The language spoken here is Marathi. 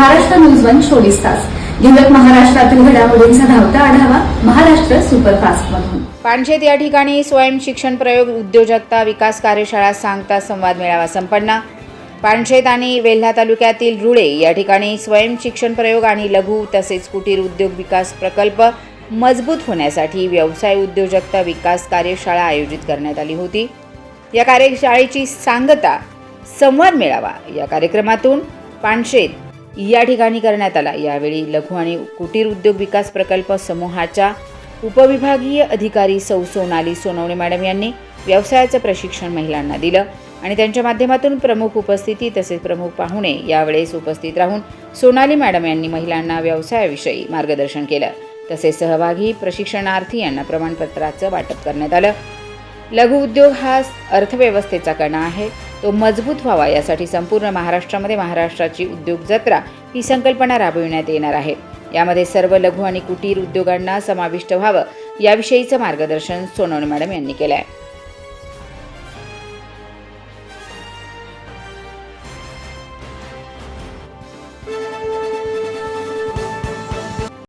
महाराष्ट्र न्यूज वन चोवीस तास. घेऊयात महाराष्ट्रातील घडामोडींचा धावता आढावा महाराष्ट्र सुपरफास्ट मधून. पानशेत या ठिकाणी स्वयं शिक्षण प्रयोग उद्योजकता विकास कार्यशाळा सांगता संवाद मेळावा संपन्न. पानशेत आणि वेल्हा तालुक्यातील रुळे या ठिकाणी स्वयं शिक्षण प्रयोग आणि लघु तसेच कुटीर उद्योग विकास प्रकल्प मजबूत होण्यासाठी व्यवसाय उद्योजकता विकास कार्यशाळा आयोजित करण्यात आली होती. या कार्यशाळेची सांगता संवाद मेळावा या कार्यक्रमातून पानशेत या ठिकाणी करण्यात आला. यावेळी लघु आणि कुटीर उद्योग विकास प्रकल्प समूहाच्या उपविभागीय अधिकारी सौ सोनाली सोनवणे मॅडम यांनी व्यवसायाचं प्रशिक्षण महिलांना दिलं आणि त्यांच्या माध्यमातून प्रमुख उपस्थिती तसेच प्रमुख पाहुणे यावेळेस उपस्थित राहून सोनाली मॅडम यांनी महिलांना व्यवसायाविषयी मार्गदर्शन केलं. तसेच सहभागी प्रशिक्षणार्थी यांना प्रमाणपत्राचं वाटप करण्यात आलं. लघु उद्योग हा अर्थव्यवस्थेचा कणा आहे. तो मजबूत व्हावा. यासाठी संपूर्ण महाराष्ट्रामध्ये महाराष्ट्राची उद्योग जत्रा ही संकल्पना राबविण्यात येणार आहे. यामध्ये सर्व लघु आणि कुटीर उद्योगांना समाविष्ट व्हावं याविषयीचं मार्गदर्शन सोनवणे मॅडम यांनी केलं आहे